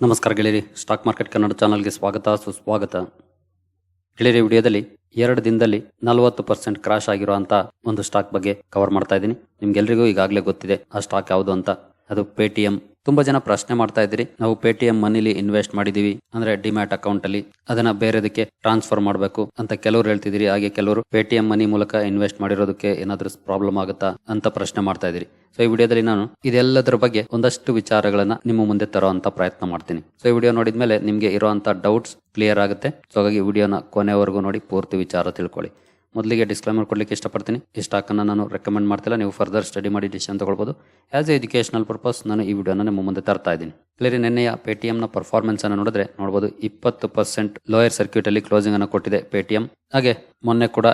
ನಮಸ್ಕಾರ ಗೆಳೆಯರಿ, stock market Kannada ಚಾನಲ್ಗೆ ಸ್ವಾಗತ, ಸುಸ್ವಾಗತ. ಗೆಳೆಯರಿ, ವಿಡಿಯೋದಲ್ಲಿ ಎರಡು ದಿನದಲ್ಲಿ ನಲವತ್ತು ಪರ್ಸೆಂಟ್ ಕ್ರಾಶ್ ಆಗಿರುವಂತ ಒಂದು ಸ್ಟಾಕ್ ಬಗ್ಗೆ ಕವರ್ ಮಾಡ್ತಾ ಇದ್ದೀನಿ. ನಿಮ್ಗೆಲ್ರಿಗೂ ಈಗಾಗಲೇ ಗೊತ್ತಿದೆ, ಆ ಸ್ಟಾಕ್ ಯಾವುದು ಅಂತ. ಅದು ಪೇಟಿಎಂ ತುಂಬಾ ಜನ ಪ್ರಶ್ನೆ ಮಾಡ್ತಾ ಇದ್ರಿ ನಾವು ಪೇಟಿಎಂ ಮನಿಲಿ ಇನ್ವೆಸ್ಟ್ ಮಾಡಿದೀವಿ. ಅಂದ್ರೆ ಡಿಮ್ಯಾಟ್ ಅಕೌಂಟ್ ಅಲ್ಲಿ. ಅದನ್ನ ಬೇರೆದಕ್ಕೆ ಟ್ರಾನ್ಸ್ಫರ್ ಮಾಡಬೇಕು ಅಂತ ಕೆಲವರು ಹೇಳ್ತಿದ್ರಿ ಹಾಗೆ ಕೆಲವರು ಪೇಟಿಎಂ ಮನಿ ಮೂಲಕ ಇನ್ವೆಸ್ಟ್ ಮಾಡಿರೋದಕ್ಕೆ ಏನಾದ್ರೂ ಪ್ರಾಬ್ಲಮ್ ಆಗುತ್ತಾ ಅಂತ ಪ್ರಶ್ನೆ ಮಾಡ್ತಾ ಇದ್ರಿ ಸೊ ಈ ವಿಡಿಯೋದಲ್ಲಿ ನಾನು ಇದೆಲ್ಲದರ ಬಗ್ಗೆ ಒಂದಷ್ಟು ವಿಚಾರಗಳನ್ನ ನಿಮ್ಮ ಮುಂದೆ ತರುವಂತ ಪ್ರಯತ್ನ ಮಾಡ್ತೀನಿ. ಸೊ ಈ ವಿಡಿಯೋ ನೋಡಿದ್ಮೇಲೆ ನಿಮ್ಗೆ ಇರುವಂತ ಡೌಟ್ಸ್ ಕ್ಲಿಯರ್ ಆಗುತ್ತೆ. ಸೊ ಹಾಗಾಗಿ ವಿಡಿಯೋನ ಕೊನೆವರೆಗೂ ನೋಡಿ, ಪೂರ್ತಿ ವಿಚಾರ ತಿಳ್ಕೊಳ್ಳಿ. ಮೊದಲಿಗೆ ಡಿಸ್ಕ್ಲೈಮರ್ ಕೊಡಲಿಕ್ಕೆ ಇಷ್ಟಪಡ್ತೀನಿ. ಈ ಸ್ಟಾಕನ್ನು ನಾನು ರೆಕಮೆಂಡ್ ಮಾಡ್ತಿಲ್ಲ. ನೀವು ಫರ್ದರ್ ಸ್ಟಡಿ ಮಾಡಿ ಡಿಸಿಷನ್ ತಗೊಳ್ಬೋದು. ಆ್ಯಸ್ ಎ ಎಜುಕೇಷನಲ್ ಪರ್ಪಸ್ ನಾನು ಈ ವಿಡಿಯೋನ ನಿಮ್ಮ ಮುಂದೆ ತರ್ತಾ ಇದ್ದೀನಿ. ಕ್ಲಿಯರಿ ನಿನ್ನೆಯ ಪೇಟಿಎಂನ ಪರ್ಫಾರ್ಮೆನ್ಸ್ ಅನ್ನು ನೋಡಿದ್ರೆ ನೋಡ್ಬೋದು ಇಪ್ಪತ್ತು ಪರ್ಸೆಂಟ್ ಲೋಯರ್ ಸರ್ಕ್ಯೂಟಲ್ಲಿ ಕ್ಲೋಸಿಂಗನ್ನು ಕೊಟ್ಟಿದೆ ಪೇಟಿಎಂ ಹಾಗೆ ಮೊನ್ನೆ ಕೂಡ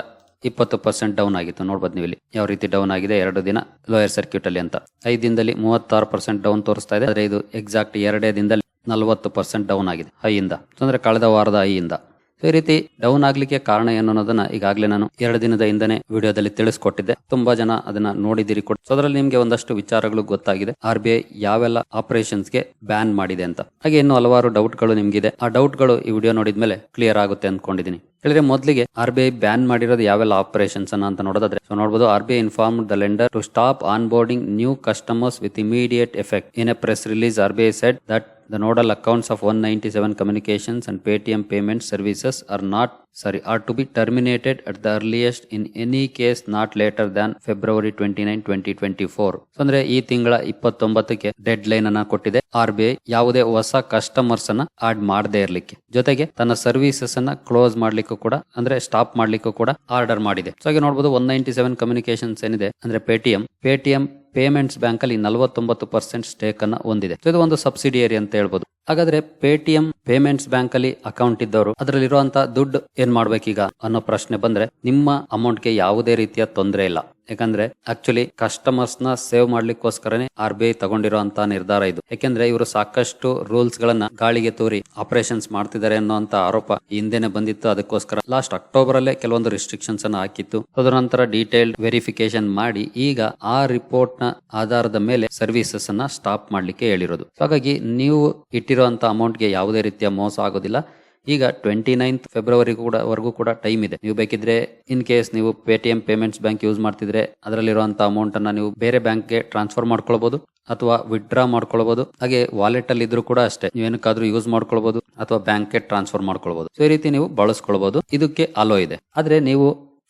ಇಪ್ಪತ್ತು ಪರ್ಸೆಂಟ್ ಡೌನ್ ಆಗಿತ್ತು. ನೋಡ್ಬೋದು ನೀವು ಇಲ್ಲಿ ಯಾವ ರೀತಿ ಡೌನ್ ಆಗಿದೆ ಎರಡು ದಿನ ಲೋಯರ್ ಸರ್ಕ್ಯೂಟ್ ಅಲ್ಲಿ ಅಂತ. ಐದು ದಿನದಲ್ಲಿ ಮೂವತ್ತಾರು ಪರ್ಸೆಂಟ್ ಡೌನ್ ತೋರಿಸ್ತಾ ಇದೆ. ಆದರೆ ಇದು ಎಕ್ಸಾಕ್ಟ್ ಎರಡೇ ದಿನದಲ್ಲಿ ನಲವತ್ತು ಪರ್ಸೆಂಟ್ ಡೌನ್ ಆಗಿದೆ. ಹೈಯಿಂದ. ಅಂದ್ರೆ ಕಳೆದ ವಾರದ ಹೈಯಿಂದ. ಸೊ ಈ ರೀತಿ ಡೌನ್ ಆಗ್ಲಿಕ್ಕೆ ಕಾರಣ ಏನು ಅನ್ನೋದನ್ನ ಈಗಾಗಲೇ ನಾನು ಎರಡು ದಿನದ ಹಿಂದೆ ವಿಡಿಯೋದಲ್ಲಿ ತಿಳಿಸ್ಕೊಟ್ಟಿದ್ದೆ. ತುಂಬಾ ಜನ ಅದನ್ನ ನೋಡಿದಿರಿ ಕೊಟ್ಟು ಸೊ ಅದರಲ್ಲಿ ನಿಮ್ಗೆ ಒಂದಷ್ಟು ವಿಚಾರಗಳು ಗೊತ್ತಾಗಿದೆ. ಆರ್ ಬಿ ಐ ಯಾವೆಲ್ಲ ಆಪರೇಷನ್ಸ್ಗೆ ಬ್ಯಾನ್ ಮಾಡಿದೆ ಅಂತ. ಹಾಗೆ ಇನ್ನು ಹಲವಾರು ಡೌಟ್ಗಳು ನಿಮ್ಗಿದೆ. ಆ ಡೌಟ್ಗಳು ಈ ವಿಡಿಯೋ ನೋಡಿದ್ಮೇಲೆ ಕ್ಲಿಯರ್ ಆಗುತ್ತೆ ಅನ್ಕೊಂಡಿದ್ದೀನಿ ಹೇಳಿದ್ರೆ ಮೊದಲಿಗೆ ಆರ್ ಬಿ ಐ ಬ್ಯಾನ್ ಮಾಡಿರೋದು ಯಾವೆಲ್ಲ ಆಪರೇಷನ್ಸ್ ಅನ್ನ ಅಂತ ನೋಡೋದಾದ್ರೆ ಸೊ ನೋಡಬಹುದು R B I inform the lender to stop onboarding new customers with immediate effect in a press release R B I set that the nodal accounts of 197 communications and paytm payment services are not, sorry, are to be terminated at the earliest in any case not later than february 29 2024 So, ಅಂದ್ರೆ ಈ ತಿಂಗಳ ಇಪ್ಪತ್ತೊಂಬತ್ತಕ್ಕೆ dead line ಅನ್ನ ಕೊಟ್ಟಿದೆ. R B I ಯಾವುದೇ ಹೊಸ customers ಅನ್ನ add ಮಾಡದೇ ಇರಲಿಕ್ಕೆ. ಜೊತೆಗೆ ತನ್ನ ಸರ್ವಿಸಸ್ ಅನ್ನ ಕ್ಲೋಸ್ ಮಾಡ್ಲಿಕ್ಕೂ ಕೂಡ, ಅಂದ್ರೆ ಸ್ಟಾಪ್ ಮಾಡ್ಲಿಕ್ಕೂ ಕೂಡ ಆರ್ಡರ್ ಮಾಡಿದೆ. ಸೊ ಹಾಗೆ ನೋಡಬಹುದು ಒನ್ ನೈಂಟಿ ಸೆವೆನ್ ಕಮ್ಯುನಿಕೇಶನ್ಸ್ ಏನಿದೆ, ಅಂದ್ರೆ ಪೇಟಿಎಂ ಪೇಟಿಎಂ ಪೇಮೆಂಟ್ಸ್ ಬ್ಯಾಂಕಲ್ಲಿ ನಲವತ್ತೊಂಬತ್ತು ಪರ್ಸೆಂಟ್ ಸ್ಟೇಕ್ ಅನ್ನ ಹೊಂದಿದೆ ಇದು ಒಂದು ಸಬ್ಸಿಡಿಯರಿ ಅಂತ ಹೇಳ್ಬೋದು. ಹಾಗಾದ್ರೆ ಪೇಟಿಎಂ ಪೇಮೆಂಟ್ಸ್ ಬ್ಯಾಂಕ್ ಅಲ್ಲಿ ಅಕೌಂಟ್ ಇದ್ದವರು ಅದರಲ್ಲಿ ಇರುವಂತ ದುಡ್ಡು ಏನ್ ಮಾಡ್ಬೇಕೀಗ ಅನ್ನೋ ಪ್ರಶ್ನೆ ಬಂದ್ರೆ ನಿಮ್ಮ ಅಮೌಂಟ್ಗೆ ಯಾವುದೇ ರೀತಿಯ ತೊಂದರೆ ಇಲ್ಲ. ಯಾಕಂದ್ರೆ ಆಕ್ಚುಲಿ ಕಸ್ಟಮರ್ಸ್ನ ಸೇವ್ ಮಾಡ್ಲಿಕ್ಕೋಸ್ಕರನೇ ಆರ್ ಬಿ ಐ ತಗೊಂಡಿರುವಂತ ನಿರ್ಧಾರ ಇದು. ಯಾಕಂದ್ರೆ ಇವರು ಸಾಕಷ್ಟು ರೂಲ್ಸ್ ಗಳನ್ನ ಗಾಳಿಗೆ ತೋರಿ ಆಪರೇಷನ್ಸ್ ಮಾಡ್ತಿದ್ದಾರೆ ಅನ್ನೋಂತ ಆರೋಪ ಹಿಂದೆನೆ ಬಂದಿತ್ತು. ಅದಕ್ಕೋಸ್ಕರ ಲಾಸ್ಟ್ ಅಕ್ಟೋಬರ್ ಅಲ್ಲೇ ಕೆಲವೊಂದು ರಿಸ್ಟ್ರಿಕ್ಷನ್ಸ್ ಅನ್ನ ಹಾಕಿತ್ತು. ಅದರ ನಂತರ ಡೀಟೇಲ್ಡ್ ವೆರಿಫಿಕೇಶನ್ ಮಾಡಿ ಈಗ ಆ ರಿಪೋರ್ಟ್ನ ಆಧಾರದ ಮೇಲೆ ಸರ್ವಿಸಸ್ ಅನ್ನ ಸ್ಟಾಪ್ ಮಾಡ್ಲಿಕ್ಕೆ ಹೇಳಿರೋದು. ಹಾಗಾಗಿ ನೀವು ಇಟ್ಟಿರುವಂತ ಅಮೌಂಟ್ಗೆ ಯಾವುದೇ ರೀತಿಯ ಮೋಸ ಆಗೋದಿಲ್ಲ. ಈಗ ಟ್ವೆಂಟಿ ನೈನ್ತ್ ಫೆಬ್ರವರಿ ಕೂಡ, ವರೆಗೂ ಕೂಡ ಟೈಮ್ ಇದೆ. ನೀವು ಬೇಕಿದ್ರೆ ಇನ್ ಕೇಸ್ ನೀವು ಪೇಟಿಎಂ ಪೇಮೆಂಟ್ಸ್ ಬ್ಯಾಂಕ್ ಯೂಸ್ ಮಾಡ್ತಿದ್ರೆ ಅದರಲ್ಲಿರುವಂತ ಅಮೌಂಟ್ ಅನ್ನ ನೀವು ಬೇರೆ ಬ್ಯಾಂಕ್ಗೆ ಟ್ರಾನ್ಸ್ಫರ್ ಮಾಡ್ಕೊಳ್ಬಹುದು ಅಥವಾ ವಿತ್ಡ್ರಾ ಮಾಡ್ಕೊಳ್ಬಹುದು ಹಾಗೆ ವಾಲೆಟ್ ಅಲ್ಲಿ ಇದ್ರೂ ಕೂಡ ಅಷ್ಟೇ. ನೀವು ಏನಕ್ಕಾದ್ರೂ ಯೂಸ್ ಮಾಡ್ಕೊಳ್ಬಹುದು ಅಥವಾ ಬ್ಯಾಂಕ್ಗೆ ಟ್ರಾನ್ಸ್ಫರ್ ಮಾಡ್ಕೊಳ್ಬಹುದು ಈ ರೀತಿ ನೀವು ಬಳಸ್ಕೊಳ್ಬಹುದು ಇದಕ್ಕೆ ಅಲೋ ಇದೆ. ಆದ್ರೆ ನೀವು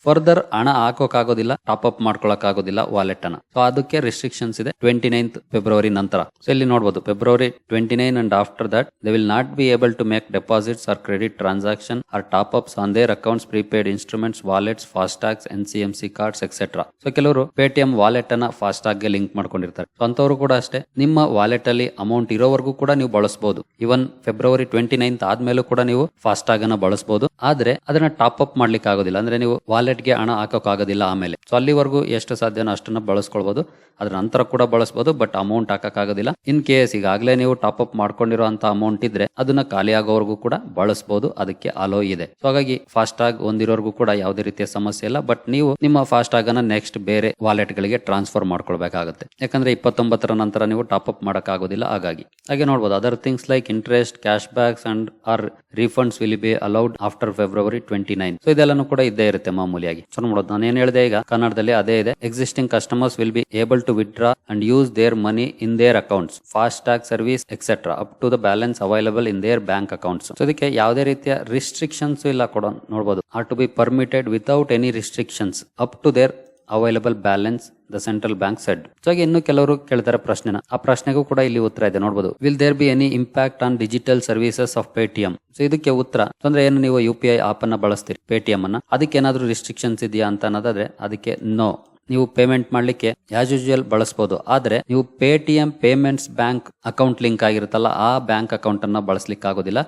ಫರ್ದರ್ ಹಣ ಹಾಕೋಕ್ಕಾಗೋದಿಲ್ಲ ಟಾಪ್ ಅಪ್ ಮಾಡ್ಕೊಳಕ್ಕಾಗೋದಿಲ್ಲ ವಾಲೆಟ್ ಅನ್ನ. ಸೊ ಅದಕ್ಕೆ ರೆಸ್ಟ್ರಿಕ್ಷನ್ಸ್ ಇದೆ ಟ್ವೆಂಟಿ ನೈನ್ತ್ ಫೆಬ್ರವರಿ ನಂತರ. ಸೊ ಇಲ್ಲಿ ನೋಡಬಹುದು February twenty nine and after that they will not be able to make deposits or credit transaction or top ups on their accounts prepaid instruments wallets FASTags N C M C cards etcetera so ಕೆಲವರು Paytm wallet ಅನ್ನ ಫಾಸ್ಟಾಗ್ಗೆ link ಮಾಡ್ಕೊಂಡಿರ್ತಾರೆ. So ಅಂತವರು ಕೂಡ ಅಷ್ಟೇ, ನಿಮ್ಮ wallet ಅಲ್ಲಿ amount ಇರೋವರೆಗೂ ಕೂಡ ನೀವು ಬಳಸಬಹುದು ಇವನ್ ಫೆಬ್ರವರಿ ಟ್ವೆಂಟಿ ನೈನ್ತ್ ಆದ್ಮೇಲೂ ಕೂಡ ನೀವು ಫಾಸ್ಟಾಗ್ ಅನ್ನ ಬಳಸಬಹುದು ಆದ್ರೆ, ಅದನ್ನ ಟಾಪ್ ಅಪ್ ಮಾಡ್ಲಿಕ್ಕೆ ಆಗೋದಿಲ್ಲ ಅಂದ್ರೆ ನೀವು ವಾಲೆಟ್ ಗೆ ಹಣ ಹಾಕೋಕ್ಕಾಗೋದಿಲ್ಲ ಆಮೇಲೆ. ಸೊ ಅಲ್ಲಿವರೆಗೂ ಎಷ್ಟು ಸಾಧ್ಯನೋ ಅಷ್ಟನ್ನ ಬಳಸ್ಕೊಳ್ಬೋದು. ಅದ್ರ ನಂತರ ಕೂಡ ಬಳಸ್ಬೋದು ಬಟ್ ಅಮೌಂಟ್ ಹಾಕೋಕ್ಕಾಗೋದಿಲ್ಲ. ಇನ್ ಕೇಸ್ ಈಗಾಗಲೇ ನೀವು ಟಾಪ್ ಅಪ್ ಮಾಡ್ಕೊಂಡಿರುವಂತ ಅಮೌಂಟ್ ಇದ್ರೆ, ಅದನ್ನ ಖಾಲಿ ಆಗೋವರೆಗೂ ಕೂಡ ಬಳಸಬಹುದು ಅದಕ್ಕೆ ಅಲೋ ಇದೆ. ಸೊ ಹಾಗಾಗಿ ಫಾಸ್ಟ್ ಫಾಸ್ಟಾಗ್ ಹೊಂದಿರೋರ್ಗೂ ಕೂಡ ಯಾವುದೇ ರೀತಿಯ ಸಮಸ್ಯೆ ಇಲ್ಲ. ಬಟ್ ನೀವು ನಿಮ್ಮ ಫಾಸ್ಟಾಗ್ ಅನ್ನ ನೆಕ್ಸ್ಟ್ ಬೇರೆ ವಾಲೆಟ್ ಗಳಿಗೆ ಟ್ರಾನ್ಸ್ಫರ್ ಮಾಡ್ಕೊಳ್ಬೇಕಾಗುತ್ತೆ. ಯಾಕಂದ್ರೆ ಇಪ್ಪತ್ತೊಂಬತ್ತರ ನಂತರ ನೀವು ಟಾಪ್ ಅಪ್ ಮಾಡಕ್ಕಾಗೋದಿಲ್ಲ ಹಾಗಾಗಿ. ಹಾಗೆ ನೋಡಬಹುದು other things like interest cashbacks and or refunds will be allowed after February twenty nine so ಇದೆಲ್ಲನೂ ಕೂಡ ಇದ್ದೇ ಇರುತ್ತೆ ಮಾಮೂಲಿಯಾಗಿ ಸೊ ನೋಡೋದು ನಾನು ಏನ್ ಹೇಳಿದೆ ಈಗ, ಕನ್ನಡದಲ್ಲಿ ಅದೇ ಇದೆ. Existing customers will be able to withdraw and use their money in their accounts FASTag service etcetera up to the balance available in their bank accounts so ಯಾವುದೇ ರೀತಿಯ ರಿಸ್ಟ್ರಿಕ್ಷನ್ಸ್ ಇಲ್ಲ ಕೊಡೋ ನೋಡಬಹುದು are to be permitted without any restrictions up to their available balance the central bank said so ಹಾಗೆ ಇನ್ನು ಕೆಲವರು ಕೇಳ್ತಾರೆ ಪ್ರಶ್ನೆನ. ಆ ಪ್ರಶ್ನೆಗೂ ಕೂಡ ಇಲ್ಲಿ ಉತ್ತರ ಇದೆ. ನೋಡಬಹುದು will there be any impact on digital services of Paytm so ಇದಕ್ಕೆ ಉತ್ತರ. ಅಂದ್ರೆ ಏನು? ನೀವು ಯು ಪಿ ಐ ಆಪ್ ಅನ್ನ ಬಳಸ್ತೀರಿ ಪೇಟಿಎಂ ಅನ್ನ. ಅದಕ್ಕೆ ಏನಾದ್ರೂ ರಿಸ್ಟ್ರಿಕ್ಷನ್ಸ್ ಇದೆಯಾ ಅಂತ ಅನ್ನೋದಾದ್ರೆ, ಅದಕ್ಕೆ ನೋ ನೀವು ಪೇಮೆಂಟ್ ಮಾಡ್ಲಿಕ್ಕೆ ಆಸ್ ಯೂಶುವಲ್ ಬಳಸಬಹುದು ಆದ್ರೆ, ನೀವು Paytm payments bank account link ಆಗಿರುತ್ತಲ್ಲ, ಆ ಬ್ಯಾಂಕ್ ಅಕೌಂಟ್ ಅನ್ನ ಬಳಸಲಿಕ್ಕೆ ಆಗೋದಿಲ್ಲ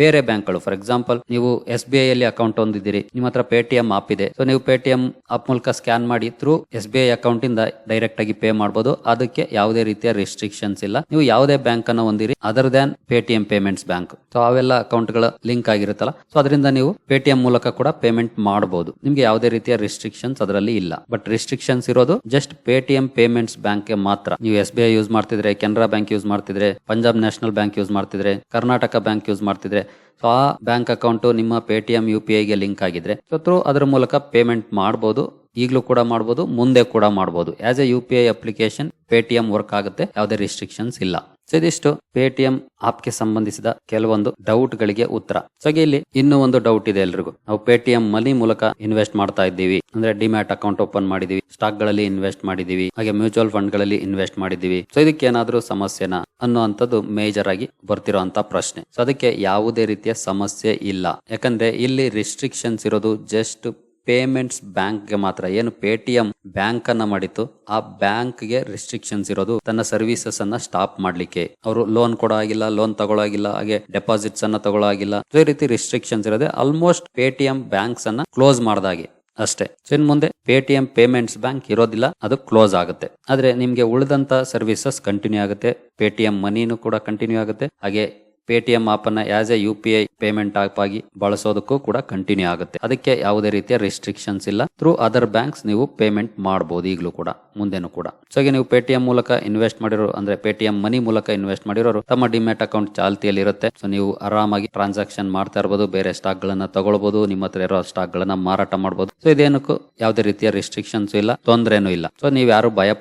ಬೇರೆ ಬ್ಯಾಂಕ್ಗಳು. ಫಾರ್ ಎಕ್ಸಾಂಪಲ್ ನೀವು ಎಸ್ ಬಿ ಐ ಅಲ್ಲಿ ಅಕೌಂಟ್ ಹೊಂದಿದ್ದೀರಿ. ನಿಮ್ಮ ಹತ್ರ ಪೇಟಿಎಂ ಆಪ್ ಇದೆ. ಸೊ ನೀವು ಪೇಟಿಎಂ ಆಪ್ ಮೂಲಕ ಸ್ಕ್ಯಾನ್ ಮಾಡಿ through S B I account ಇಂದ ಡೈರೆಕ್ಟ್ ಆಗಿ ಪೇ ಮಾಡಬಹುದು ಅದಕ್ಕೆ ಯಾವುದೇ ರೀತಿಯ ರೆಸ್ಟ್ರಿಕ್ಷನ್ಸ್ ಇಲ್ಲ. ನೀವು ಯಾವುದೇ ಬ್ಯಾಂಕ್ ಅನ್ನು ಹೊಂದಿರಿ other than Paytm payments bank so ಅವೆಲ್ಲ ಅಕೌಂಟ್ಗಳ ಲಿಂಕ್ ಆಗಿರುತ್ತಲ್ಲ. ಸೊ ಅದರಿಂದ ನೀವು ಪೇಟಿಎಂ ಮೂಲಕ ಕೂಡ ಪೇಮೆಂಟ್ ಮಾಡಬಹುದು ನಿಮ್ಗೆ ಯಾವುದೇ ರೀತಿಯ ರೆಸ್ಟ್ರಿಕ್ಷನ್ಸ್ ಅದರಲ್ಲಿ ಇಲ್ಲ. ಬಟ್ ರೆಸ್ಟ್ರಿಕ್ಷನ್ಸ್ ಇರೋದು ಜಸ್ಟ್ ಪೇಟಿಎಂ ಪೇಮೆಂಟ್ಸ್ ಬ್ಯಾಂಕ್ ಮಾತ್ರ. ನೀವು ಎಸ್ ಬಿ ಐ ಯೂಸ್ ಮಾಡ್ತಿದ್ರೆ, ಕೆನರಾ ಬ್ಯಾಂಕ್ ಯೂಸ್ ಮಾಡ್ತಿದ್ರೆ, ಪಂಜಾಬ್ ನ್ಯಾಷನಲ್ ಬ್ಯಾಂಕ್ ಯೂಸ್ ಮಾಡ್ತಿದ್ರೆ, ಕರ್ನಾಟಕ ಬ್ಯಾಂಕ್ ಯೂಸ್ ಮಾಡ್ತಿದ್ರೆ ಸೊ ಆ ಬ್ಯಾಂಕ್ ಅಕೌಂಟ್ ನಿಮ್ಮ ಪೇಟಿಎಂ, ಯು ಪಿ ಐಗೆ ಲಿಂಕ್ ಆಗಿದ್ರೆ ಸೊ ಅದರ ಮೂಲಕ ಪೇಮೆಂಟ್ ಮಾಡಬಹುದು ಈಗಲೂ ಕೂಡ ಮಾಡಬಹುದು ಮುಂದೆ ಕೂಡ ಮಾಡಬಹುದು as a U P I application, Paytm work ಆಗುತ್ತೆ. ಯಾವುದೇ ರಿಸ್ಟ್ರಿಕ್ಷನ್ಸ್ ಇಲ್ಲ. ಸೊ ಇದಿಷ್ಟು ಪೇಟಿಎಂ ಆಪ್ಗೆ ಸಂಬಂಧಿಸಿದ ಕೆಲವೊಂದು ಡೌಟ್ ಗಳಿಗೆ ಉತ್ತರ. ಸೊ ಇಲ್ಲಿ ಇನ್ನೂ ಒಂದು ಡೌಟ್ ಇದೆ ಎಲ್ರಿಗೂ. ನಾವು ಪೇಟಿಎಂ ಮನಿ ಮೂಲಕ ಇನ್ವೆಸ್ಟ್ ಮಾಡ್ತಾ ಇದ್ದೀವಿ. ಅಂದ್ರೆ ಡಿಮ್ಯಾಟ್ ಅಕೌಂಟ್ ಓಪನ್ ಮಾಡಿದೀವಿ ಸ್ಟಾಕ್ಗಳಲ್ಲಿ ಇನ್ವೆಸ್ಟ್ ಮಾಡಿದೀವಿ ಹಾಗೆ ಮ್ಯೂಚುವಲ್ ಫಂಡ್ಗಳಲ್ಲಿ ಇನ್ವೆಸ್ಟ್ ಮಾಡಿದೀವಿ ಸೊ ಇದಕ್ಕೆ ಏನಾದ್ರೂ ಸಮಸ್ಯೆನಾ ಅನ್ನುವಂಥದ್ದು ಮೇಜರ್ ಆಗಿ ಬರ್ತಿರೋಂತ ಪ್ರಶ್ನೆ. ಸೊ ಅದಕ್ಕೆ ಯಾವುದೇ ರೀತಿಯ ಸಮಸ್ಯೆ ಇಲ್ಲ. ಯಾಕಂದ್ರೆ ಇಲ್ಲಿ ರಿಸ್ಟ್ರಿಕ್ಷನ್ಸ್ ಇರೋದು ಜಸ್ಟ್ ಪೇಮೆಂಟ್ಸ್ ಬ್ಯಾಂಕ್ಗೆ ಮಾತ್ರ. ಏನು ಪೇಟಿಎಂ ಬ್ಯಾಂಕ್ ಅನ್ನ ಮಾಡಿತ್ತು, ಆ ಬ್ಯಾಂಕ್ಗೆ ರೆಸ್ಟ್ರಿಕ್ಷನ್ಸ್ ಇರೋದು ತನ್ನ ಸರ್ವಿಸಸ್ ಅನ್ನ ಸ್ಟಾಪ್ ಮಾಡ್ಲಿಕ್ಕೆ. ಅವರು ಲೋನ್ ಕೊಡೋ ಆಗಿಲ್ಲ ಲೋನ್ ತಗೊಳಾಗಿಲ್ಲ, ಹಾಗೆ ಡೆಪಾಸಿಟ್ಸ್ ಅನ್ನ ತಗೊಳಾಗಿಲ್ಲ. ಈ ರೀತಿ ರಿಸ್ಟ್ರಿಕ್ಷನ್ಸ್ ಇರೋದೆ ಆಲ್ಮೋಸ್ಟ್ ಪೇಟಿಎಂ ಬ್ಯಾಂಕ್ಸ್ ಅನ್ನ ಕ್ಲೋಸ್ ಮಾಡ್ದಾಗೆ ಅಷ್ಟೇ. ಇನ್ ಮುಂದೆ ಪೇಟಿಎಂ ಪೇಮೆಂಟ್ಸ್ ಬ್ಯಾಂಕ್ ಇರೋದಿಲ್ಲ, ಅದು ಕ್ಲೋಸ್ ಆಗುತ್ತೆ. ಆದ್ರೆ ನಿಮ್ಗೆ ಉಳಿದಂತ ಸರ್ವಿಸಸ್ ಕಂಟಿನ್ಯೂ ಆಗುತ್ತೆ, ಪೇಟಿಎಂ ಮನಿನೂ ಕೂಡ ಕಂಟಿನ್ಯೂ ಆಗುತ್ತೆ, ಹಾಗೆ ಪೇಟಿಎಂ ಆಪ್ ಅನ್ನ as a U P I payment app ಆಗಿ ಬಳಸೋದಕ್ಕೂ ಕೂಡ ಕಂಟಿನ್ಯೂ ಆಗುತ್ತೆ. ಅದಕ್ಕೆ ಯಾವುದೇ ರೀತಿಯ ರೆಸ್ಟ್ರಿಕ್ಷನ್ಸ್ ಇಲ್ಲ. ಥ್ರೂ ಅದರ್ ಬ್ಯಾಂಕ್ಸ್ ನೀವು ಪೇಮೆಂಟ್ ಮಾಡಬಹುದು ಈಗಲೂ ಕೂಡ, ಮುಂದೆನೂ ಕೂಡ. ಸೊ ಹಾಗೆ ನೀವು ಪೇಟಿಎಂ ಮೂಲಕ ಇನ್ವೆಸ್ಟ್ ಮಾಡಿರೋ, ಅಂದ್ರೆ ಪೇಟಿಎಂ ಮನಿ ಮೂಲಕ ಇನ್ವೆಸ್ಟ್ ಮಾಡಿರೋರು ತಮ್ಮ ಡಿಮ್ಯಾಟ್ ಅಕೌಂಟ್ ಚಾಲ್ತಿಯಲ್ಲಿ ಇರುತ್ತೆ ಸೊ ನೀವು ಆರಾಮಾಗಿ ಟ್ರಾನ್ಸಾಕ್ಷನ್ ಮಾಡ್ತಾ ಇರಬಹುದು ಬೇರೆ ಸ್ಟಾಕ್ ಗಳನ್ನ ತಗೊಳ್ಬಹುದು ನಿಮ್ಮ ಹತ್ರ ಇರೋ ಸ್ಟಾಕ್ ಗಳನ್ನ ಮಾರಾಟ ಮಾಡಬಹುದು ಸೊ ಇದೇನಕ್ಕೂ ಯಾವುದೇ ರೀತಿಯ ರೆಸ್ಟ್ರಿಕ್ಷನ್ಸ್ ಇಲ್ಲ, ತೊಂದರೆನೂ ಇಲ್ಲ. ಸೊ ನೀವು ಯಾರು ಭಯ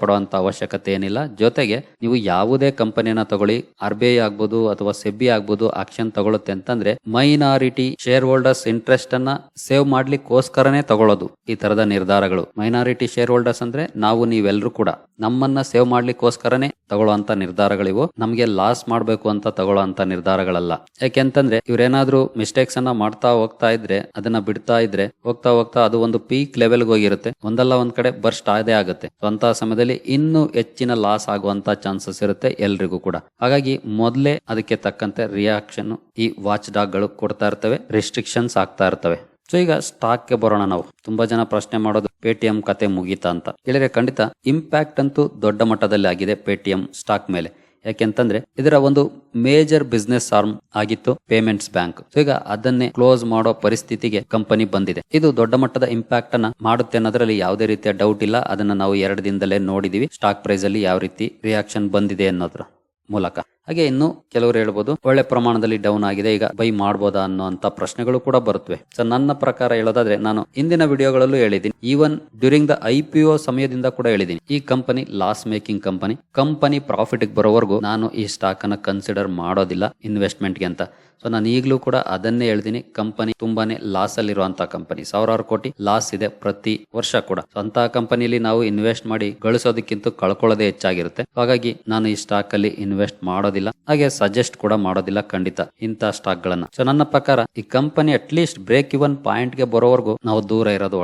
ಅವಶ್ಯಕತೆ ಏನಿಲ್ಲ. ಜೊತೆಗೆ ನೀವು ಯಾವುದೇ ಕಂಪನಿಯನ್ನ ತಗೊಳ್ಳಿ ಆರ್ ಬಿ ಐ ಆಗ್ಬೋದು ಅಥವಾ ಸೆಬಿ ಆಗ್ಬೋದು ಆಕ್ಷನ್ ತಗೊಳುತ್ತೆ ಅಂತಂದ್ರೆ ಮೈನಾರಿಟಿ ಶೇರ್ ಹೋಲ್ಡರ್ಸ್ ಇಂಟ್ರೆಸ್ಟ್ ಅನ್ನ ಸೇವ್ ಮಾಡ್ಲಿಕ್ಕೋಸ್ಕರನೇ ತಗೊಳ್ಳೋದು ಈ ತರದ ನಿರ್ಧಾರಗಳು. ಮೈನಾರಿಟಿ ಶೇರ್ ಹೋಲ್ಡರ್ಸ್ ಅಂದ್ರೆ ನಾವು ನೀವೆಲ್ಲರೂ ಕೂಡ ನಮ್ಮನ್ನ ಸೇವ್ ಮಾಡ್ಲಿಕ್ಕೋಸ್ಕರನೇ ತಗೊಳ್ಳುವಂತ ನಿರ್ಧಾರಗಳಿವು. ನಮ್ಗೆ ಲಾಸ್ ಮಾಡಬೇಕು ಅಂತ ತಗೊಳ್ಳುವಂತ ನಿರ್ಧಾರಗಳಲ್ಲ. ಯಾಕೆಂತಂದ್ರೆ ಇವ್ರೇನಾದ್ರೂ ಮಿಸ್ಟೇಕ್ಸ್ ಅನ್ನ ಮಾಡ್ತಾ ಹೋಗ್ತಾ ಇದ್ರೆ, ಅದನ್ನ ಬಿಡ್ತಾ ಇದ್ರೆ, ಹೋಗ್ತಾ ಹೋಗ್ತಾ ಅದು ಒಂದು ಪೀಕ್ ಲೆವೆಲ್ ಹೋಗಿರುತ್ತೆ. ಒಂದಲ್ಲ ಒಂದ್ ಕಡೆ ಬರ್ಸ್ಟ್ ಆದೇ ಆಗುತ್ತೆ. ಅಂತ ಸಮಯದಲ್ಲಿ ಇನ್ನೂ ಹೆಚ್ಚಿನ ಲಾಸ್ ಆಗುವಂತ ಚಾನ್ಸಸ್ ಇರುತ್ತೆ ಎಲ್ರಿಗೂ ಕೂಡ. ಹಾಗಾಗಿ ಮೊದಲೇ ಅದಕ್ಕೆ ತಕ್ಕಂತೆ ರಿಯಾಕ್ಷನ್ ಈ ವಾಚ್ ಡಾಗ್ಗಳು ಕೊಡ್ತಾ ಇರ್ತವೆ ರಿಸ್ಟ್ರಿಕ್ಷನ್ಸ್ ಆಗ್ತಾ ಇರ್ತವೆ. ಸೊ ಈಗ ಸ್ಟಾಕ್ಗೆ ಬರೋಣ ನಾವು. ತುಂಬಾ ಜನ ಪ್ರಶ್ನೆ ಮಾಡೋದು ಪೇಟಿಎಂ ಕತೆ ಮುಗೀತಾ ಅಂತ. ಹೇಳಿದ್ರೆ ಖಂಡಿತ ಇಂಪ್ಯಾಕ್ಟ್ ಅಂತೂ ದೊಡ್ಡ ಮಟ್ಟದಲ್ಲಿ ಆಗಿದೆ ಪೇಟಿಎಂ ಸ್ಟಾಕ್ ಮೇಲೆ. ಯಾಕೆಂತಂದ್ರೆ ಇದರ ಒಂದು ಮೇಜರ್ ಬಿಸ್ನೆಸ್ ಆರ್ಮ್ ಆಗಿತ್ತು ಪೇಮೆಂಟ್ಸ್ ಬ್ಯಾಂಕ್ ಸೊ ಈಗ ಅದನ್ನೇ ಕ್ಲೋಸ್ ಮಾಡೋ ಪರಿಸ್ಥಿತಿಗೆ ಕಂಪನಿ ಬಂದಿದೆ. ಇದು ದೊಡ್ಡ ಮಟ್ಟದ ಇಂಪ್ಯಾಕ್ಟ್ ಅನ್ನ ಮಾಡುತ್ತೆ ಅನ್ನೋದ್ರಲ್ಲಿ ಯಾವುದೇ ರೀತಿಯ ಡೌಟ್ ಇಲ್ಲ. ಅದನ್ನ ನಾವು ಎರಡು ದಿನದಲ್ಲೇ ನೋಡಿದೀವಿ. ಸ್ಟಾಕ್ ಪ್ರೈಸ್ ಅಲ್ಲಿ ಯಾವ ರೀತಿ ರಿಯಾಕ್ಷನ್ ಬಂದಿದೆ ಅನ್ನೋದ್ರ ಮೂಲಕ. ಹಾಗೆ ಇನ್ನು ಕೆಲವರು ಹೇಳ್ಬೋದು, ಒಳ್ಳೆ ಪ್ರಮಾಣದಲ್ಲಿ ಡೌನ್ ಆಗಿದೆ, ಈಗ ಬೈ ಮಾಡ್ಬೋದಾ ಅನ್ನೋಂತ ಪ್ರಶ್ನೆಗಳು ಕೂಡ ಬರುತ್ತವೆ ಸೊ ನನ್ನ ಪ್ರಕಾರ ಹೇಳೋದಾದ್ರೆ, ನಾನು ಇಂದಿನ ವಿಡಿಯೋಗಳಲ್ಲೂ ಹೇಳಿದ್ದೀನಿ. Even during the I P O ಸಮಯದಿಂದ ಕೂಡ ಹೇಳಿದ್ದೀನಿ. ಈ company loss making company company profit ಬರೋವರೆಗೂ ನಾನು ಈ ಸ್ಟಾಕ್ ಅನ್ನ ಕನ್ಸಿಡರ್ ಮಾಡೋದಿಲ್ಲ ಇನ್ವೆಸ್ಟ್ಮೆಂಟ್ಗೆ ಅಂತ. ಸೊ ನಾನು ಈಗಲೂ ಕೂಡ ಅದನ್ನೇ ಹೇಳ್ತೀನಿ. ಕಂಪನಿ ತುಂಬಾನೇ ಲಾಸ್ ಅಲ್ಲಿರುವಂತಹ ಕಂಪನಿ ಸಾವಿರಾರು ಕೋಟಿ ಲಾಸ್ ಇದೆ ಪ್ರತಿ ವರ್ಷ ಕೂಡ. ಸೊ ಅಂತಹ ಕಂಪನಿಯಲ್ಲಿ ನಾವು ಇನ್ವೆಸ್ಟ್ ಮಾಡಿ ಗಳಿಸೋದಕ್ಕಿಂತ ಕಳ್ಕೊಳ್ಳೋದೇ ಹೆಚ್ಚಾಗಿರುತ್ತೆ. ಹಾಗಾಗಿ ನಾನು ಈ ಸ್ಟಾಕ್ ಅಲ್ಲಿ ಇನ್ವೆಸ್ಟ್ ಮಾಡೋದಿಲ್ಲ. ಹಾಗೆ ಸಜೆಸ್ಟ್ ಕೂಡ ಮಾಡೋದಿಲ್ಲ ಖಂಡಿತ ಇಂತಹ ಸ್ಟಾಕ್ ಗಳನ್ನ. ಸೊ ನನ್ನ ಪ್ರಕಾರ ಈ company at least break even ಪಾಯಿಂಟ್ಗೆ ಬರೋವರೆಗೂ ನಾವು ದೂರ ಇರೋದು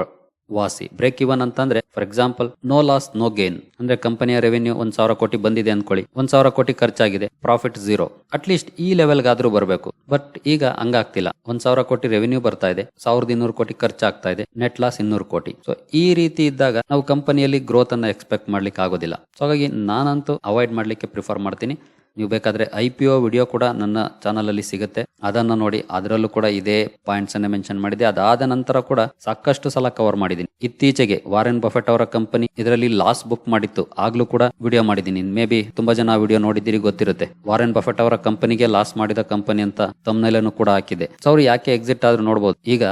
ವಾಸಿ. ಬ್ರೇಕ್ ಇವನ್ ಅಂತಂದ್ರೆ for example no loss no gain ಅಂದ್ರೆ ಕಂಪನಿಯ ರೆವೆನ್ಯೂ ಒಂದ್ ಸಾವಿರ ಕೋಟಿ ಬಂದಿದೆ ಅನ್ಕೊಳ್ಳಿ. ಒಂದ್ ಸಾವಿರ ಕೋಟಿ ಖರ್ಚಾಗಿದೆ ಪ್ರಾಫಿಟ್ ಝೀರೋ ಅಟ್ಲೀಸ್ಟ್ ಈ ಲೆವೆಲ್ಗಾದ್ರೂ ಬರಬೇಕು. ಬಟ್ ಈಗ ಹಂಗಾಗ್ತಿಲ್ಲ. ಒಂದ್ ಸಾವಿರ ಕೋಟಿ ರೆವೆನ್ಯೂ ಬರ್ತಾ ಇದೆ, ಸಾವಿರದ ಇನ್ನೂರು ಕೋಟಿ ಖರ್ಚಾಗ್ತಾ ಇದೆ ನೆಟ್ ಲಾಸ್ ಇನ್ನೂರು ಕೋಟಿ. ಸೊ ಈ ರೀತಿ ಇದ್ದಾಗ ನಾವು ಕಂಪನಿಯಲ್ಲಿ ಗ್ರೋತ್ ಅನ್ನ ಎಕ್ಸ್ಪೆಕ್ಟ್ ಮಾಡ್ಲಿಕ್ಕೆ ಆಗೋದಿಲ್ಲ ಸೊ ಹಾಗಾಗಿ ನಾನಂತೂ ಅವಾಯ್ಡ್ ಮಾಡ್ಲಿಕ್ಕೆ ಪ್ರಿಫರ್ ಮಾಡ್ತೀನಿ. ನೀವು ಬೇಕಾದ್ರೆ ಐ ಪಿ ಒ ವಿಡಿಯೋ ಕೂಡ ನನ್ನ ಚಾನಲಲ್ಲಿ ಸಿಗುತ್ತೆ. ಅದನ್ನ ನೋಡಿ ಅದರಲ್ಲೂ ಕೂಡ ಇದೇ ಪಾಯಿಂಟ್ಸ್ ಅನ್ನ ಮೆನ್ಷನ್ ಮಾಡಿದೆ. ಅದಾದ ನಂತರ ಕೂಡ ಸಾಕಷ್ಟು ಸಲ ಕವರ್ ಮಾಡಿದ್ದೀನಿ. ಇತ್ತೀಚೆಗೆ ವಾರೆನ್ ಬಫೆಟ್ ಅವರ ಕಂಪನಿ ಇದರಲ್ಲಿ ಲಾಸ್ ಬುಕ್ ಮಾಡಿತ್ತು. ಆಗ್ಲೂ ಕೂಡ ವಿಡಿಯೋ ಮಾಡಿದ್ದೀನಿ. ಮೇ ಬಿ ತುಂಬಾ ಜನ ವಿಡಿಯೋ ನೋಡಿದ್ದೀರಿ ಗೊತ್ತಿರುತ್ತೆ. ವಾರೆನ್ ಬಫೆಟ್ ಅವರ ಕಂಪನಿಗೆ ಲಾಸ್ ಮಾಡಿದ ಕಂಪನಿ ಅಂತ ತಮ್ಮನೇಲನ್ನು ಕೂಡ ಹಾಕಿದೆ. ಸೊ ಅವ್ರು ಯಾಕೆ ಎಕ್ಸಿಟ್ ಆದ್ರೂ ನೋಡಬಹುದು ಈಗ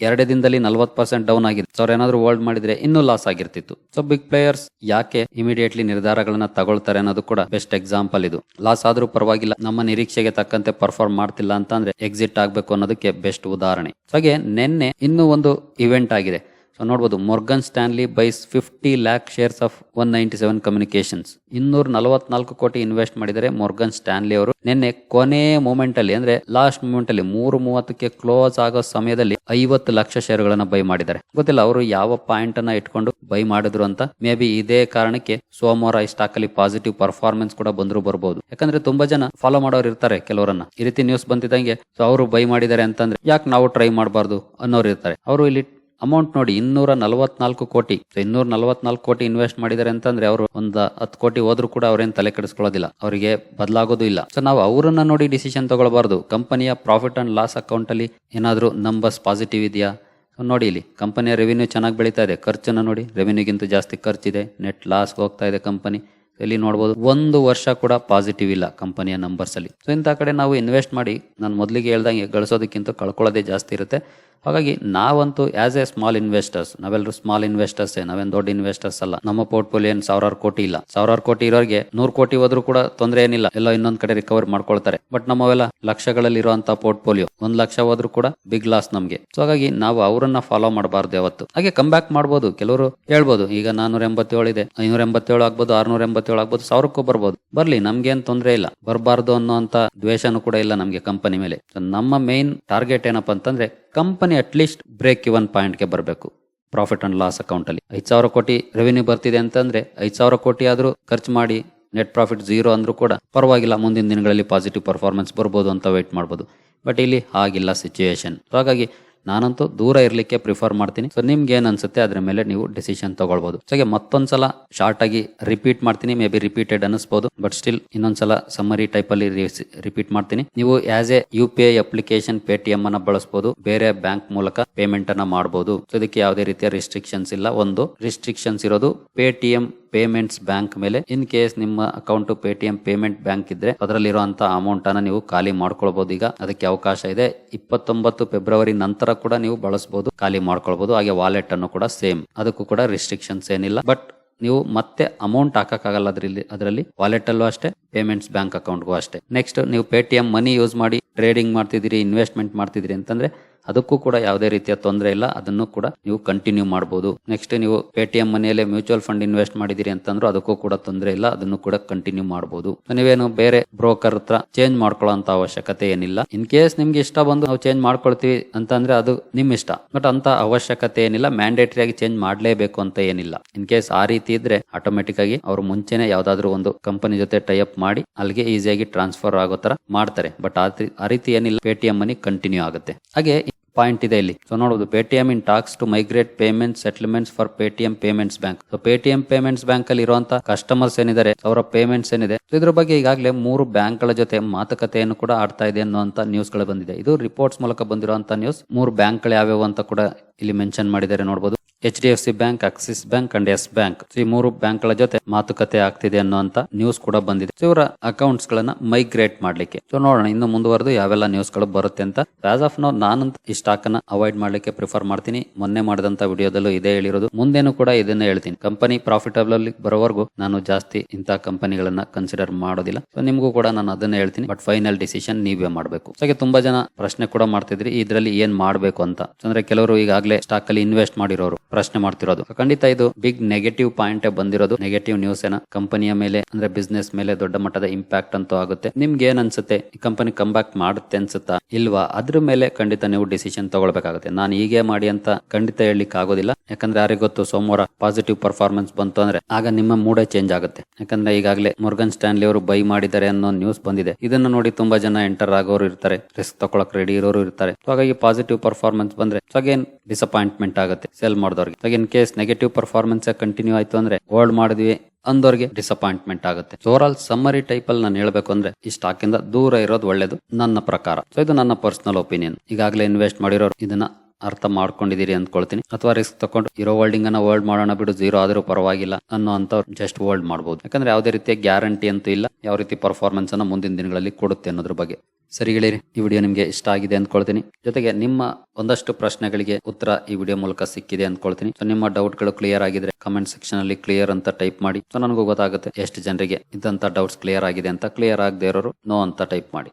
ಎರಡೇ ದಿನದಲ್ಲಿ ನಲ್ವತ್ ಪರ್ಸೆಂಟ್ ಡೌನ್ ಆಗಿದೆ. ಸೊ ಅವ್ರು ಏನಾದ್ರು ಹೋಲ್ಡ್ ಮಾಡಿದ್ರೆ ಇನ್ನೂ ಲಾಸ್ ಆಗಿರ್ತಿತ್ತು. ಸೊ ಬಿಗ್ ಪ್ಲೇಯರ್ಸ್ ಯಾಕೆ ಇಮಿಡಿಯೇಟ್ಲಿ ನಿರ್ಧಾರಗಳನ್ನ ತಗೊಳ್ತಾರೆ ಅನ್ನೋದು ಕೂಡ ಬೆಸ್ಟ್ ಎಕ್ಸಾಂಪಲ್ ಇದು. ಲಾಸ್ ಆದ್ರೂ ಪರವಾಗಿಲ್ಲ, ನಮ್ಮ ನಿರೀಕ್ಷೆಗೆ ತಕ್ಕಂತೆ ಪರ್ಫಾರ್ಮ್ ಮಾಡ್ತಿಲ್ಲ ಅಂತ ಅಂದ್ರೆ ಎಕ್ಸಿಟ್ ಆಗ್ಬೇಕು ಅನ್ನೋದಕ್ಕೆ ಬೆಸ್ಟ್ ಉದಾಹರಣೆ. ಹಾಗೆ ನಿನ್ನೆ ಇನ್ನೂ ಒಂದು ಇವೆಂಟ್ ಆಗಿದೆ. ಸೊ ನೋಡ್ಬೋದು Morgan Stanley buys fifty lakh shares of one ninety seven communications ಇನ್ನೂರ ನಲವತ್ನಾಲ್ಕು ಕೋಟಿ ಇನ್ವೆಸ್ಟ್ ಮಾಡಿದರೆ ಮೊರ್ಗನ್ ಸ್ಟ್ಯಾನ್ಲಿ ಅವರು ನಿನ್ನೆ ಕೊನೆ ಮೂಮೆಂಟ್ ಅಲ್ಲಿ, ಅಂದ್ರೆ ಲಾಸ್ಟ್ ಮೂಮೆಂಟ್ ಅಲ್ಲಿ ಮೂರು ಮೂವತ್ತಕ್ಕೆ ಕ್ಲೋಸ್ ಆಗೋ ಸಮಯದಲ್ಲಿ ಐವತ್ತು ಲಕ್ಷ ಶೇರ್ಗಳನ್ನ ಬೈ ಮಾಡಿದ್ದಾರೆ. ಗೊತ್ತಿಲ್ಲ ಅವರು ಯಾವ ಪಾಯಿಂಟ್ ಅನ್ನ ಇಟ್ಕೊಂಡು ಬೈ ಮಾಡಿದ್ರು ಅಂತ. ಮೇ ಬಿ ಇದೇ ಕಾರಣಕ್ಕೆ ಸೋಮವಾರ ಈ ಸ್ಟಾಕ್ ಅಲ್ಲಿ ಪಾಸಿಟಿವ್ ಪರ್ಫಾರ್ಮೆನ್ಸ್ ಕೂಡ ಬಂದ್ರು ಬರಬಹುದು ಯಾಕಂದ್ರೆ ತುಂಬಾ ಜನ ಫಾಲೋ ಮಾಡೋರು ಇರ್ತಾರೆ ಕೆಲವರನ್ನ. ಈ ರೀತಿ ನ್ಯೂಸ್ ಬಂದಿದ್ದಂಗೆ ಸೊ ಅವರು ಬೈ ಮಾಡಿದ್ದಾರೆ ಅಂತಂದ್ರೆ ಯಾಕೆ ನಾವು ಟ್ರೈ ಮಾಡಬಾರ್ದು ಅನ್ನೋರು ಇರ್ತಾರೆ. ಅವರು ಇಲ್ಲಿ ಅಮೌಂಟ್ ನೋಡಿ ಇನ್ನೂರ ನಲವತ್ನಾಲ್ಕು ಕೋಟಿ. ಇನ್ನೂರ ನಲವತ್ನಾಲ್ಕು ಕೋಟಿ ಇನ್ವೆಸ್ಟ್ ಮಾಡಿದ್ದಾರೆ ಅಂತಂದ್ರೆ ಅವರು ಒಂದು ಹತ್ತು ಕೋಟಿ ಹೋದ್ರು ಕೂಡ ಅವ್ರೇನ್ ತಲೆ ಕೆಡಿಸ್ಕೊಳ್ಳೋದಿಲ್ಲ. ಅವರಿಗೆ ಬದಲಾಗೋದು ಇಲ್ಲ. ಸೊ ನಾವು ಅವರನ್ನ ನೋಡಿ ಡಿಸಿಷನ್ ತಗೊಳ್ಬಾರ್ದು. ಕಂಪನಿಯ ಪ್ರಾಫಿಟ್ ಅಂಡ್ ಲಾಸ್ ಅಕೌಂಟ್ ಅಲ್ಲಿ ಏನಾದ್ರು ನಂಬರ್ಸ್ ಪಾಸಿಟಿವ್ ಇದೆಯಾ? ನೋಡಿ ಇಲ್ಲಿ. ಕಂಪನಿಯ ರೆವಿನ್ಯೂ ಚೆನ್ನಾಗಿ ಬೆಳೀತಾ ಇದೆ. ಖರ್ಚನ್ನು ನೋಡಿ. ರೆವಿನ್ಯೂಗಿಂತ ಜಾಸ್ತಿ ಖರ್ಚಿದೆ. ನೆಟ್ ಲಾಸ್ಗೆ ಹೋಗ್ತಾ ಇದೆ ಕಂಪನಿ ಇಲ್ಲಿ ನೋಡಬಹುದು ಒಂದು ವರ್ಷ ಕೂಡ ಪಾಸಿಟಿವ್ ಇಲ್ಲ ಕಂಪನಿಯ ನಂಬರ್ಸ್ ಅಲ್ಲಿ. ಸೊ ಇಂಥ ಕಡೆ ನಾವು ಇನ್ವೆಸ್ಟ್ ಮಾಡಿ, ನಾನು ಮೊದಲಿಗೆ ಹೇಳ್ದಂಗೆ ಗಳಿಸೋದಕ್ಕಿಂತ ಕಳ್ಕೊಳ್ಳೋದೇ ಜಾಸ್ತಿ ಇರುತ್ತೆ. ಹಾಗಾಗಿ ನಾವಂತೂ ಆಸ್ ಎ ಸ್ಮಾಲ್ ಇನ್ವೆಸ್ಟರ್ಸ್ ನಾವೆಲ್ಲರೂ ಸ್ಮಾಲ್ ಇನ್ವೆಸ್ಟರ್ಸ್ ನಾವೇನ್ ದೊಡ್ಡ ಇನ್ವೆಸ್ಟರ್ಸ್ ಅಲ್ಲ. ನಮ್ಮ ಪೋರ್ಟ್ಫೋಲಿಯೋ ಏನ್ ಸಾವಿರಾರು ಕೋಟಿ ಇಲ್ಲ. ಸಾವಿರಾರು ಕೋಟಿ ಇರೋರಿಗೆ ನೂರು ಕೋಟಿ ಹೋದ್ರು ಕೂಡ ತೊಂದರೆ ಏನಿಲ್ಲ. ಎಲ್ಲ ಇನ್ನೊಂದ್ ಕಡೆ ರಿಕವರ್ ಮಾಡ್ಕೊಳ್ತಾರೆ. ಬಟ್ ನಮ್ಮವೆಲ್ಲ ಲಕ್ಷಗಳಲ್ಲಿ ಇರುವಂತ ಪೋರ್ಟ್ಫೋಲಿಯೋ ಒಂದ್ ಲಕ್ಷ ಹೋದ್ರು ಕೂಡ ಬಿಗ್ ಲಾಸ್ ನಮಗೆ. ಸೊ ಹಾಗಾಗಿ ನಾವು ಅವರನ್ನ ಫಾಲೋ ಮಾಡಬಾರ್ದು ಯಾವತ್ತು. ಹಾಗೆ ಕಮ್ ಬ್ಯಾಕ್ ಮಾಡಬಹುದು ಕೆಲವರು ಹೇಳ್ಬೋದು, ಈಗ ನಾನೂರ ಎಂಬತ್ತೇಳು ಇದೆ, ಐನೂರ ಎಂಬತ್ತೇಳು ಆಗ್ಬೋದು, ಆರ್ನೂರ ಎಂಬತ್ತೇಳು ಆಗ್ಬೋದು, ಸಾವಿರಕ್ಕೂ ಬರ್ಬೋದು. ಬರ್ಲಿ, ನಮ್ಗೇನ್ ತೊಂದರೆ ಇಲ್ಲ. ಬರಬಾರ್ದು ಅನ್ನೋಂತ ದ್ವೇಷನೂ ಕೂಡ ಇಲ್ಲ ನಮ್ಗೆ ಕಂಪನಿ ಮೇಲೆ. ನಮ್ಮ ಮೇನ್ ಟಾರ್ಗೆಟ್ ಏನಪ್ಪ ಅಂತಂದ್ರೆ company at least break even ಪಾಯಿಂಟ್ಗೆ ಬರಬೇಕು. ಪ್ರಾಫಿಟ್ ಅಂಡ್ ಲಾಸ್ ಅಕೌಂಟ್ ಅಲ್ಲಿ. ಐದ್ ಸಾವಿರ ಕೋಟಿ ರೆವಿನ್ಯೂ ಬರ್ತಿದೆ ಅಂತಂದ್ರೆ, ಐದ್ ಸಾವಿರ ಕೋಟಿ ಆದ್ರೂ ಖರ್ಚು ಮಾಡಿ ನೆಟ್ ಪ್ರಾಫಿಟ್ ಜೀರೋ ಅಂದ್ರೂ ಕೂಡ ಪರವಾಗಿಲ್ಲ. ಮುಂದಿನ ದಿನಗಳಲ್ಲಿ ಪಾಸಿಟಿವ್ ಪರ್ಫಾರ್ಮೆನ್ಸ್ ಬರ್ಬೋದು ಅಂತ ವೇಟ್ ಮಾಡ್ಬೋದು. ಬಟ್ ಇಲ್ಲಿ ಹಾಗಿಲ್ಲ ಸಿಚುವೇಶನ್ ಹಾಗಾಗಿ ನಾನಂತೂ ದೂರ ಇರ್ಲಿಕ್ಕೆ ಪ್ರಿಫರ್ ಮಾಡ್ತೀನಿ. ಸೊ ನಿಮ್ಗೆ ಏನ್ ಅನ್ಸುತ್ತೆ ಅದ್ರ ಮೇಲೆ ನೀವು ಡಿಸಿಷನ್ ತಗೊಳ್ಬಹುದು ಸೊ ಹಾಗೆ ಮತ್ತೊಂದ್ಸಲ ಶಾರ್ಟ್ ಆಗಿ ರಿಪೀಟ್ ಮಾಡ್ತೀನಿ. ಮೇ ಬಿ ರಿಪೀಟೆಡ್ ಅನಿಸ್ಬೋದು ಬಟ್ ಸ್ಟಿಲ್ ಇನ್ನೊಂದ್ಸಲ ಸಮ್ಮರಿ ಟೈಪ್ ಅಲ್ಲಿ ರಿಪೀಟ್ ಮಾಡ್ತೀನಿ. ನೀವು as a U P I application Paytm ಅನ್ನ ಬಳಸಬಹುದು ಬೇರೆ ಬ್ಯಾಂಕ್ ಮೂಲಕ ಪೇಮೆಂಟ್ ಅನ್ನ ಮಾಡಬಹುದು ಸೊ ಇದಕ್ಕೆ ಯಾವುದೇ ರೀತಿಯ ರಿಸ್ಟ್ರಿಕ್ಷನ್ಸ್ ಇಲ್ಲ. ಒಂದು ರಿಸ್ಟ್ರಿಕ್ಷನ್ಸ್ ಇರೋದು ಪೇಟಿಎಂ ಪೇಮೆಂಟ್ಸ್ ಬ್ಯಾಂಕ್ ಮೇಲೆ. ಇನ್ ಕೇಸ್ ನಿಮ್ಮ ಅಕೌಂಟ್ ಪೇಟಿಎಂ ಪೇಮೆಂಟ್ ಬ್ಯಾಂಕ್ ಇದ್ರೆ, ಅದರಲ್ಲಿರುವಂತ ಅಮೌಂಟ್ ಅನ್ನ ನೀವು ಖಾಲಿ ಮಾಡ್ಕೊಳ್ಬಹುದು ಈಗ ಅದಕ್ಕೆ ಅವಕಾಶ ಇದೆ. ಇಪ್ಪತ್ತೊಂಬತ್ತು ಫೆಬ್ರವರಿ ನಂತರ ಕೂಡ ನೀವು ಬಳಸಬಹುದು ಖಾಲಿ ಮಾಡ್ಕೊಳ್ಬಹುದು ಹಾಗೆ ವಾಲೆಟ್ ಅನ್ನು ಕೂಡ ಸೇಮ್ ಅದಕ್ಕೂ ಕೂಡ ರಿಸ್ಟ್ರಿಕ್ಷನ್ಸ್ ಏನಿಲ್ಲ. ಬಟ್ ನೀವು ಮತ್ತೆ ಅಮೌಂಟ್ ಹಾಕಕ್ಕಾಗಲ್ಲ ಅದರಲ್ಲಿ ಅದರಲ್ಲಿ ವಾಲೆಟ್ ಅಲ್ಲೂ ಅಷ್ಟೇ ಪೇಮೆಂಟ್ಸ್ ಬ್ಯಾಂಕ್ ಅಕೌಂಟ್ಗೂ ಅಷ್ಟೇ. ನೆಕ್ಸ್ಟ್ ನೀವು ಪೇಟಿಎಂ ಮನಿ ಯೂಸ್ ಮಾಡಿ ಟ್ರೇಡಿಂಗ್ ಮಾಡ್ತಿದ್ದೀರಿ ಇನ್ವೆಸ್ಟ್ಮೆಂಟ್ ಮಾಡ್ತಿದ್ದೀರಿ ಅಂತಂದ್ರೆ ಅದಕ್ಕೂ ಕೂಡ ಯಾವುದೇ ರೀತಿಯ ತೊಂದರೆ ಇಲ್ಲ. ಅದನ್ನು ಕೂಡ ನೀವು ಕಂಟಿನ್ಯೂ ಮಾಡಬಹುದು ನೆಕ್ಸ್ಟ್ ನೀವು ಪೇಟಿಎಂ ಮನೆಯಲ್ಲೇ ಮ್ಯೂಚುವಲ್ ಫಂಡ್ ಇನ್ವೆಸ್ಟ್ ಮಾಡಿದಿರಿ ಅಂತಂದ್ರೂ ಅದಕ್ಕೂ ಕೂಡ ತೊಂದರೆ ಇಲ್ಲ. ಅದನ್ನು ಕೂಡ ಕಂಟಿನ್ಯೂ ಮಾಡಬಹುದು ನೀವೇನು ಬೇರೆ ಬ್ರೋಕರ್ ಹತ್ರ ಚೇಂಜ್ ಮಾಡ್ಕೊಳ್ಳೋ ಅವಶ್ಯಕತೆ ಏನಿಲ್ಲ. ಇನ್ ಕೇಸ್ ನಿಮ್ಗೆ ಇಷ್ಟ ಬಂದು ನಾವು ಚೇಂಜ್ ಮಾಡ್ಕೊಳ್ತೀವಿ ಅಂತಂದ್ರೆ ಅದು ನಿಮ್ ಇಷ್ಟ. ಬಟ್ ಅಂತ ಅವಶ್ಯಕತೆ ಏನಿಲ್ಲ. ಮ್ಯಾಂಡೇಟರಿ ಆಗಿ ಚೇಂಜ್ ಮಾಡಲೇಬೇಕು ಅಂತ ಏನಿಲ್ಲ. ಇನ್ ಕೇಸ್ ಆ ರೀತಿ ಇದ್ರೆ ಆಟೋಮೆಟಿಕ್ ಆಗಿ ಅವರು ಮುಂಚೆನೆ ಯಾವ್ದಾದ್ರು ಒಂದು ಕಂಪನಿ ಜೊತೆ ಟೈಅಪ್ ಮಾಡಿ ಅಲ್ಲಿಗೆ ಈಸಿಯಾಗಿ ಟ್ರಾನ್ಸ್ಫರ್ ಆಗೋ ತರ ಮಾಡ್ತಾರೆ. ಬಟ್ ಆ ರೀತಿ ಏನಿಲ್ಲ. ಪೇಟಿಎಂ ಮನಿ ಕಂಟಿನ್ಯೂ ಆಗುತ್ತೆ. ಹಾಗೆ ಪಾಯಿಂಟ್ ಇದೆ ಇಲ್ಲಿ. ಸೊ ನೋಡಬಹುದು Paytm in talks to migrate payment settlements for Paytm payments bank so Paytm payments bank ಅಲ್ಲಿ ಇರುವಂತಹ ಕಸ್ಟಮರ್ಸ್ ಏನಿದ್ದಾರೆ ಅವರ ಪೇಮೆಂಟ್ಸ್ ಏನಿದೆ ಇದ್ರ ಬಗ್ಗೆ ಈಗಾಗಲೇ ಮೂರು ಬ್ಯಾಂಕ್ಗಳ ಜೊತೆ ಮಾತುಕತೆಯನ್ನು ಕೂಡ ಆಡ್ತಾ ಇದೆ ಅನ್ನುವಂತ ನ್ಯೂಸ್ಗಳು ಬಂದಿದೆ. ಇದು ರಿಪೋರ್ಟ್ಸ್ ಮೂಲಕ ಬಂದಿರುವಂತಹ ನ್ಯೂಸ್ ಮೂರು ಬ್ಯಾಂಕ್ಗಳು ಯಾವ್ಯಾವ ಅಂತ ಕೂಡ ಇಲ್ಲಿ ಮೆನ್ಷನ್ ಮಾಡಿದ್ದಾರೆ ನೋಡಬಹುದು H D F C bank, Axis bank and yes bank. ಈ ಮೂರು ಬ್ಯಾಂಕ್ಗಳ ಜೊತೆ ಮಾತುಕತೆ ಆಗ್ತಿದೆ ಅನ್ನುವಂತ ನ್ಯೂಸ್ ಕೂಡ ಬಂದಿದೆ. ಇವರ ಅಕೌಂಟ್ಸ್ ಗಳನ್ನ ಮೈಗ್ರೇಟ್ ಮಾಡ್ಲಿಕ್ಕೆ. ಸೊ ನೋಡೋಣ, ಇನ್ನು ಮುಂದುವರೆದು ಯಾವೆಲ್ಲ ನ್ಯೂಸ್ಗಳು ಬರುತ್ತೆ ಅಂತ. ಆಸ್ ಆಫ್ ನೋ ನಾನು ಈ ಸ್ಟಾಕ್ ಅನ್ನ ಅವಾಯ್ಡ್ ಮಾಡ್ಲಿಕ್ಕೆ ಪ್ರಿಫರ್ ಮಾಡ್ತೀನಿ. ಮೊನ್ನೆ ಮಾಡಿದಂತ ವಿಡಿಯೋದಲ್ಲೂ ಇದೇ ಹೇಳಿರೋದು. ಮುಂದೇನು ಕೂಡ ಇದನ್ನ ಹೇಳ್ತೀನಿ. ಕಂಪನಿ ಪ್ರಾಫಿಟಬಲ್ ಅಲ್ಲಿ ಬರೋವರೆಗೂ ನಾನು ಜಾಸ್ತಿ ಇಂತಹ ಕಂಪನಿಗಳನ್ನ ಕನ್ಸಿಡರ್ ಮಾಡೋದಿಲ್ಲ. ಸೊ ನಿಮಗೂ ಕೂಡ ನಾನು ಅದನ್ನ ಹೇಳ್ತೀನಿ. ಬಟ್ ಫೈನಲ್ ಡಿಸಿಷನ್ ನೀವೇ ಮಾಡಬೇಕು. ಸೊ ತುಂಬಾ ಜನ ಪ್ರಶ್ನೆ ಕೂಡ ಮಾಡ್ತಿದ್ರಿ. ಇದರಲ್ಲಿ ಏನ್ ಮಾಡಬೇಕು ಅಂತ. ಅಂದ್ರೆ ಕೆಲವರು ಈಗಾಗಲೇ ಸ್ಟಾಕ್ ಅಲ್ಲಿ ಇನ್ವೆಸ್ಟ್ ಮಾಡಿರೋರು. ಪ್ರಶ್ನೆ ಮಾಡ್ತಿರೋದು. ಖಂಡಿತ ಇದು ಬಿಗ್ ನೆಗೆಟಿವ್ ಪಾಯಿಂಟ್ ಬಂದಿರೋದು. ನೆಗೆಟಿವ್ ನ್ಯೂಸ್ ಏನ ಕಂಪನಿಯ ಮೇಲೆ, ಅಂದ್ರೆ ಬಿಸ್ನೆಸ್ ಮೇಲೆ ದೊಡ್ಡ ಮಟ್ಟದ ಇಂಪ್ಯಾಕ್ಟ್ ಅಂತೂ ಆಗುತ್ತೆ. ನಿಮ್ಗೆ ಏನ್ ಅನ್ಸುತ್ತೆ? ಈ ಕಂಪನಿ ಕಮ್ ಬ್ಯಾಕ್ ಮಾಡುತ್ತೆ ಅನ್ಸುತ್ತಾ? ಇಲ್ವಾ? ಅದ್ರ ಮೇಲೆ ಖಂಡಿತ ನೀವು ಡಿಸಿಷನ್ ತಗೊಳ್ಬೇಕಾಗುತ್ತೆ. ನಾನು ಹೀಗೆ ಮಾಡಿ ಅಂತ ಖಂಡಿತ ಹೇಳಲಿಕ್ಕೆ ಆಗೋದಿಲ್ಲ. ಯಾಕಂದ್ರೆ ಯಾರಿಗೆ ಗೊತ್ತು? ಸೋಮವಾರ ಪಾಸಿಟಿವ್ ಪರ್ಫಾರ್ಮೆನ್ಸ್ ಬಂತು ಅಂದ್ರೆ ಆಗ ನಿಮ್ಮ ಮೂಡೇ ಚೇಂಜ್ ಆಗುತ್ತೆ. ಯಾಕಂದ್ರೆ ಈಗಾಗಲೇ ಮುರ್ಗನ್ ಸ್ಟ್ಯಾನ್ಲಿ ಅವರು ಬೈ ಮಾಡಿದ್ದಾರೆ ಅನ್ನೋ ನ್ಯೂಸ್ ಬಂದಿದೆ. ಇದನ್ನ ನೋಡಿ ತುಂಬಾ ಜನ ಎಂಟರ್ ಆಗೋರು ಇರ್ತಾರೆ. ರಿಸ್ಕ್ ತಗೊಳಕ್ ರೆಡಿ ಇರೋರು ಇರ್ತಾರೆ. ಹಾಗಾಗಿ ಪಾಸಿಟಿವ್ ಪರ್ಫಾರ್ಮೆನ್ಸ್ ಬಂದ್ರೆ ಅಗೇನ್ ಡಿಸಪಾಯಿಂಟ್ಮೆಂಟ್ ಆಗುತ್ತೆ. Sell ಮಾಡಿದವ್ರಿಗೆ in case negative performance continue ಆಯ್ತು ಅಂದ್ರೆ ಹೋಲ್ಡ್ ಮಾಡಿದ್ವಿ ಅಂದವ್ರಿಗೆ ಡಿಸಪಾಯಿಂಟ್ಮೆಂಟ್ ಆಗುತ್ತೆ. ಓವರ್ ಆಲ್ ಸಮ್ಮರಿ ಟೈಪ್ ಅಲ್ಲಿ ನಾನು ಹೇಳ್ಬೇಕು ಅಂದ್ರೆ ಈ ಸ್ಟಾಕ್ ಇಂದ ದೂರ ಇರೋದು ಒಳ್ಳೇದು, ನನ್ನ ಪ್ರಕಾರ. ಸೊ ಇದು ನನ್ನ ಪರ್ಸನಲ್ ಒಪಿನಿಯನ್ ಈಗಾಗಲೇ ಇನ್ವೆಸ್ಟ್ ಮಾಡಿರೋರು ಇದನ್ನ ಅರ್ಥ ಮಾಡ್ಕೊಂಡಿದ್ದೀರಿ ಅಂದ್ಕೊಳ್ತೀನಿ. ಅಥವಾ ರಿಸ್ಕ್ ತಗೊಂಡು ಇರೋ ಹೋಲ್ಡಿಂಗ್ ಅನ್ನ ಹೋಲ್ಡ್ ಮಾಡೋಣ ಬಿಡು ಜೀರೋ ಆದರೂ ಪರವಾಗಿಲ್ಲ ಅನ್ನೋ ಅಂತ ಜಸ್ಟ್ ಹೋಲ್ಡ್ ಮಾಡಬಹುದು ಯಾಕಂದ್ರೆ ಯಾವುದೇ ರೀತಿಯ ಗ್ಯಾರಂಟಿ ಅಂತೂ ಇಲ್ಲ, ಯಾವ ರೀತಿ ಪರ್ಫಾರ್ಮೆನ್ಸ್ ಅನ್ನ ಮುಂದಿನ ದಿನಗಳಲ್ಲಿ ಕೊಡುತ್ತೆ ಅನ್ನೋದ್ರ ಬಗ್ಗೆ. ಸರಿ ಗೆಳೆಯರಿ, ಈ ವಿಡಿಯೋ ನಿಮಗೆ ಇಷ್ಟ ಆಗಿದೆ ಅಂದ್ಕೊಳ್ತೀನಿ. ಜೊತೆಗೆ ನಿಮ್ಮ ಒಂದಷ್ಟು ಪ್ರಶ್ನೆಗಳಿಗೆ ಉತ್ತರ ಈ ವಿಡಿಯೋ ಮೂಲಕ ಸಿಕ್ಕಿದೆ ಅಂದ್ಕೊಳ್ತೀನಿ. ಸೊ ನಿಮ್ಮ ಡೌಟ್ಗಳು ಕ್ಲಿಯರ್ ಆಗಿದ್ರೆ ಕಮೆಂಟ್ ಸೆಕ್ಷನ್ ಅಲ್ಲಿ ಕ್ಲಿಯರ್ ಅಂತ ಟೈಪ್ ಮಾಡಿ. ಸೊ ನನಗೂ ಗೊತ್ತಾಗುತ್ತೆ, ಎಷ್ಟು ಜನರಿಗೆ ಇದಂತ ಡೌಟ್ಸ್ ಕ್ಲಿಯರ್ ಆಗಿದೆ ಅಂತ. ಕ್ಲಿಯರ್ ಆಗದೆ ಇರೋರು ನೋ ಅಂತ ಟೈಪ್ ಮಾಡಿ.